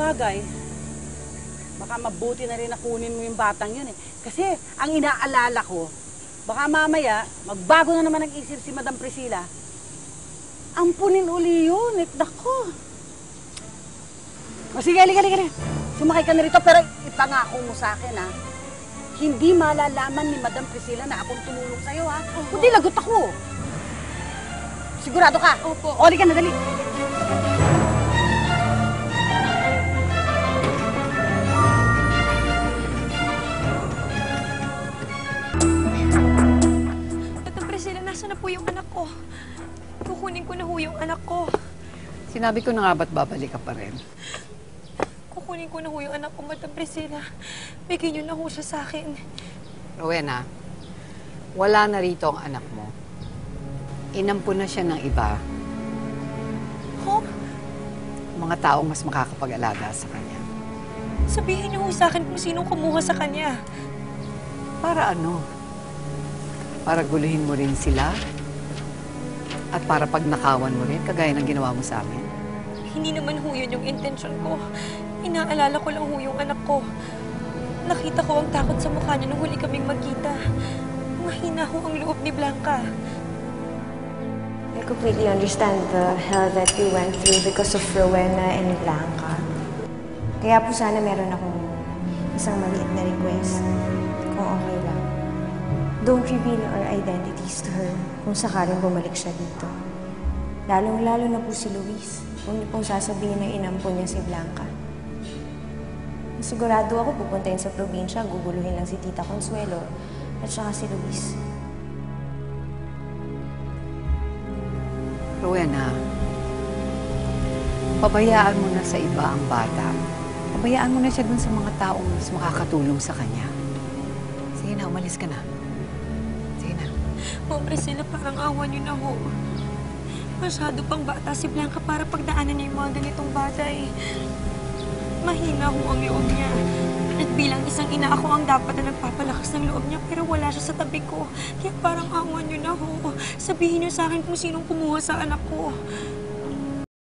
bagay, baka mabuti na rin na kunin mo yung batang yun eh. Kasi ang inaalala ko, baka mamaya, magbago na naman ang isip si Madam Priscilla. Ampunin uli yun, eh. Nako. O sige, halika, halika. Sumakay ka na rito, pero ipangako mo sa akin, ha? Hindi malalaman ni Madam Priscilla na akong tumulong sa'yo, ha? Kundi lagot ako. Sigurado ka? Opo. O, halika na, dali. Na po yung anak ko? Kukunin ko na ho yung anak ko. Sinabi ko na nga ba't babalik ka pa rin? Kukunin ko na ho yung anak ko, Madam Priscilla. Bigyan niyo na ho siya sa akin. Rowena, wala na rito ang anak mo. Inampo na siya ng iba, Ho? mga taong mas makakapag-alaga sa kanya. Sabihin niyo sa akin kung sinong kumuha sa kanya. Para ano? Para guluhin mo rin sila? At para pagnakawan mo rin, kagaya ng ginawa mo sa amin? Hindi naman ho yun yung intention ko. Inaalala ko lang ho yung anak ko. Nakita ko ang takot sa mukha niya nung huli kaming magkita. Mahina ho ang loob ni Blanca. I completely understand the hell that you went through because of Rowena and Blanca. Kaya po sana meron akong isang maliit na request, kung okay lang. Don't reveal our identities to her kung sakaling bumalik siya dito. Lalong-lalo na po si Luis, kung niyo pong sasabihin na inampo niya si Blanca. Sigurado ako pupunta yun sa probinsya, guguluhin lang si Tita Consuelo at saka si Luis. Rowena, pabayaan mo na sa iba ang bata. Pabayaan mo na siya dun sa mga taong mas makakatulong sa kanya. Sige na, umalis ka na. Ma'am Priscilla, parang awa niyo na ho. Masyado pang bata si Blanca para pagdaanan niya yung mga ganitong bagay. Mahina ho ang loob niya. At bilang isang ina ako ang dapat na nagpapalakas ng loob niya pero wala siya sa tabi ko. Kaya parang awa niyo na ho. Sabihin niyo sa akin kung sinong kumuha sa anak ko.